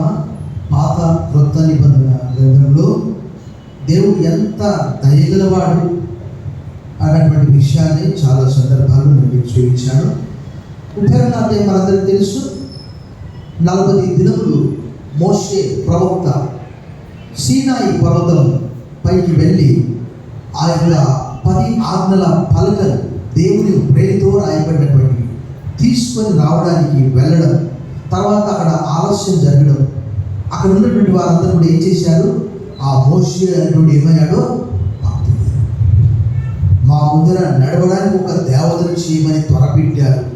చూసామా పాత క్రొత్త నిబంధన గ్రంథంలో దేవుడు ఎంత దయగలవాడు అన్నటువంటి విషయాన్ని చాలా సందర్భాల్లో నేను మీకు చూపించాను. ఉపయోగనాథే మనందరికీ తెలుసు? నలభై దినములు మోషే ప్రవక్త సీనాయి పర్వతం పైకి వెళ్ళి ఆ యొక్క పది ఆజ్ఞల పలకలు దేవుని ప్రేమతో రాయబడినటువంటి తీసుకొని రావడానికి వెళ్ళడం తర్వాత అక్కడ ఆలస్యం జరగడం. అక్కడ ఉన్నటువంటి వారందరూ కూడా ఏం చేశారు? ఆ మోషే అనేటువంటి ఏమయ్యాడో మా ముందర నడవడానికి ఒక దేవతను చేయమని త్వరపెట్టారు.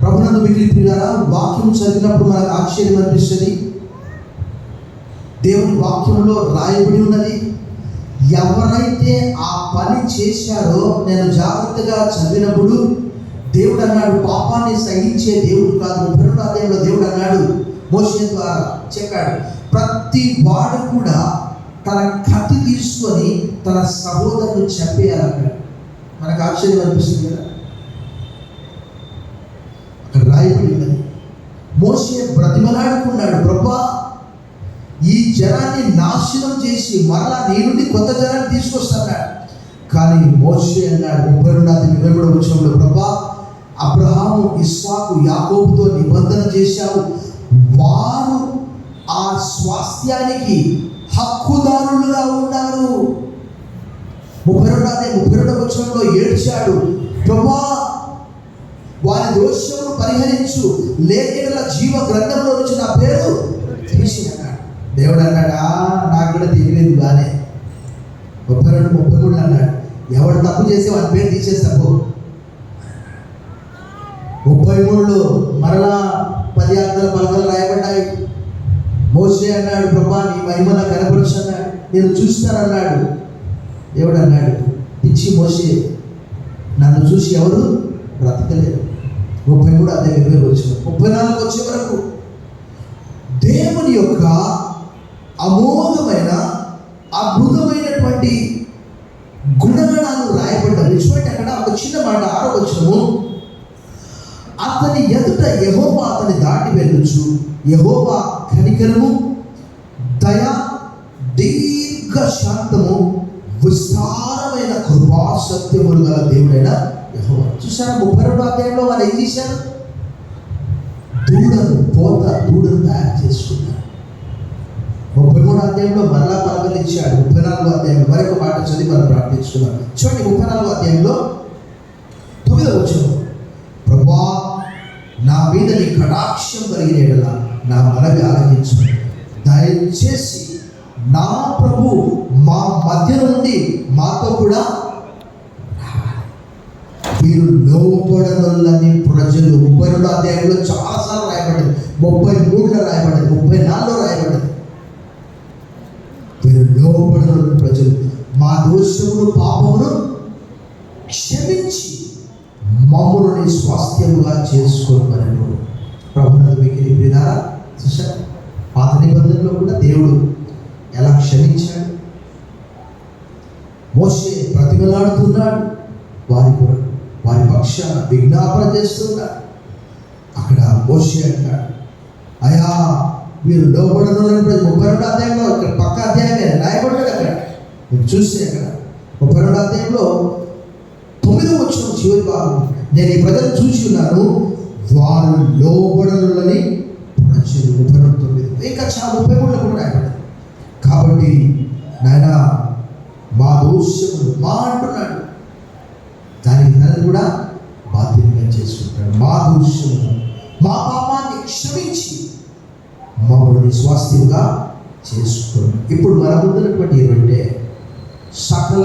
ప్రభునందు మిగిలి వాక్యం చదివినప్పుడు మనకు ఆశ్చర్యం అనిపిస్తుంది. దేవుని వాక్యంలో రాయబడి ఉన్నది ఎవరైతే ఆ పని చేశారో నేను జాగ్రత్తగా చదివినప్పుడు దేవుడు అన్నాడు పాపాన్ని సహించే దేవుడు కాదు ముప్పై దేవుడు దేవుడు అన్నాడు. మోషన్ ద్వారా చెప్పాడు. ప్రతి వాడు కూడా తన కత్తి తీసుకొని తన సహోదరుడు చంపేయాలన్నాడు. మనకు ఆశ్చర్యం అనిపిస్తుంది కదా? అక్కడ రాయబడి ఉన్నది. మోసే బ్రతిమలాడుకున్నాడు. ప్రభా ఈ జనాన్ని నాశనం చేసి మరలా నీ నుండి కొత్త జనాన్ని తీసుకొస్తాడు కానీ మోసే అన్నాడు ముప్పై రెండాది ఇరవై కూడా వచ్చినప్పుడు ప్రభా అబ్రహాము ఇస్సాకు యాకోబుతో నిబంధన చేశావు వారు ఆ స్వాస్థ్యానికి హక్కుదారులుగా ఉన్నారు. ముప్పై రెండాది ముప్పై రెండవ వచనంలో ఏడ్చాడు. ప్రభా వారి దోషమును పరిహరించు. లేఖల జీవ గ్రంథంలో నుంచి నా పేరు తీసి అన్నాడు. దేవుడు అన్నాడా? నాకు కూడా తెలియలేదు బానే. ముప్పై రెండు ముప్పై మూడు అన్నాడు. ఎవడు తప్పు చేసి వాడి పేరు తీసేస్తాను మూడులో మరలా పది ఆంధ్ర పలకలు రాయబడ్డాయి. మోసే అన్నాడు ప్రభా నీ మహిమల కనపరచు అన్నాడు. నేను చూస్తానన్నాడు. దేవుడు అన్నాడు పిచ్చి మోసే నన్ను చూసి ఎవరు బ్రతకలేరు ముప్పై మూడు అదే ఇరవై వచ్చిన ముప్పై నాలుగు వచ్చే వరకు దేవుని యొక్క అమోఘమైన అద్భుతమైనటువంటి గుణగణాలు రాయబడ్డారు చూడండి అక్కడ ఒక చిన్న మాట ఆరో వచ్చినము అతని ఎదుట యహోవా అతని దాటి వెళ్ళొచ్చు యహోవా కనికరము దయ దీర్ఘ శాంతము విస్తారమైన కృపా సత్యములు గల దేవుడైన యహోవా. చూసారా ముప్పై రెండు అధ్యాయంలో వాళ్ళు ఏం చేశారు? దూడను పోత దూడను తయారు చేసుకున్నారు. ముప్పై మూడు అధ్యాయంలో మరలా పలకలు ఇచ్చాడు ముప్పై నాలుగో అధ్యాయంలో మరొక మాట చదివి మనం ప్రార్థించుకున్నాం చూడండి ముప్పై నాలుగో అధ్యాయంలో తొమ్మిదో వచ్చిన ప్రభా నీ కటాక్షం కలిగిన నా మనవి ఆలకించు. దయచేసి నా ప్రభు మా మధ్య నుండి మాతో కూడా మీరు లోపడనొల్లని ప్రజలు ముప్పై రెండు అధ్యాయంలో చాలాసార్లు రాయబడింది ముప్పై మూడులో రాయబడింది ముప్పై నాలుగులో రాయబడింది మీరు లోపడనొల్లని ప్రజలు మా దోషములు పాపమును క్షమించి మమ్మల్ని స్వాస్థ్యముగా చేసుకోమని ప్రభుత్వ మిగిలి చూసారా పాత నిబంధనలో కూడా దేవుడు ఎలా క్షమించాడు? మోసే ప్రతిమలాడుతున్నాడు. వారి కొరకు వారి పక్షాన విజ్ఞాపన చేస్తున్నాడు. అక్కడ మోసే అంటాడు అయా మీరు లోపడనులని ముప్పై రెండు అధ్యాయంలో ఇక్కడ పక్క అధ్యాయమే రాయబడ్డాడు అక్కడ. మీరు చూస్తే అక్కడ ముప్పై రెండు అధ్యాయంలో తొమ్మిదో వచ్చిన చివరి భాగం నేను ఈ ప్రజలు చూసి ఉన్నాను వారు లోబడ లక్ష ముప్పై మూడులో కూడా కాబట్టి నాయన మా దోషములు మా అంటున్నాడు. దానికి తనని కూడా బాధ్యతగా చేసుకుంటాడు. మా దోషములు మా పాపాన్ని క్షమించి మమ్మల్ని స్వాస్థ్యంగా చేసుకోండి ఇప్పుడు మన ముందున్నటువంటి ఏమంటే సకల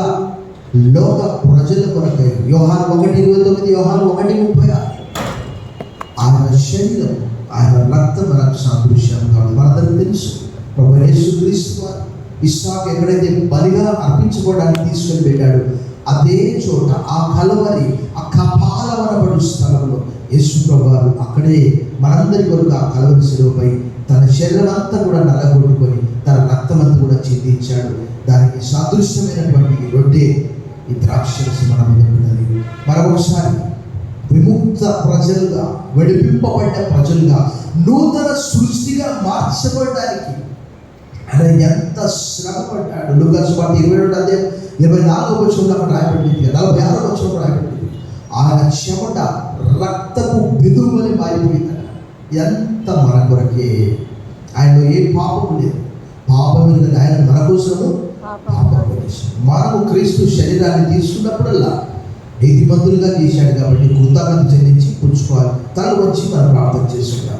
లోక ప్రజల కొరకై వ్యూహాలు ఒకటి ఇరవై తొమ్మిది వ్యూహాలు ఒకటి ముప్పై ఆరు. ఆయన శరీరం ఆయన రక్తం మనకు సాదృశ్యం కాదు మనందరికీ తెలుసు ప్రభు యేసు క్రీస్తు వారు ఇస్సాకు ఎక్కడైతే బలిగా అర్పించుకోవడానికి తీసుకొని పెట్టాడు అదే చోట ఆ కలవరి ఆ కపాలవనబడు స్థలంలో యేసు ప్రభు అక్కడే మనందరి కొరకు ఆ కలవరి సెలవుపై తన శరీరం అంతా కూడా నల్లగొట్టుకొని తన రక్తం అంతా కూడా చిందించాడు దానికి సాదృశ్యమైనటువంటి రొట్టె ఈ ద్రాక్షరసి మనం మీద మరొకసారి విముక్త ప్రజలుగా విడిపింపబడ్డ ప్రజలుగా నూతన సృష్టిగా మార్చబడడానికి. ఆయన ఎంత శ్రమ పడ్డాడు లుకాసు పాటు ఇరవై రెండు అదే ఇరవై నాలుగో వచ్చిన రాయబడింది. నలభై ఆరో వచ్చిన రాయబడింది. ఆయన చెమట రక్తపు బిదువుని మారిపోయిందట. ఎంత మన కొరకే ఆయనలో ఏ పాపం లేదు. పాపం లేదు ఆయన మన కోసము పాపం. మనము క్రీస్తు శరీరాన్ని తీసుకున్నప్పుడల్లా నీతిమంతులుగా చేశాడు కాబట్టి కృతజ్ఞత చెల్లించి పుచ్చుకోవాలి. తను వచ్చి మనం ప్రార్థన చేసుకున్నాం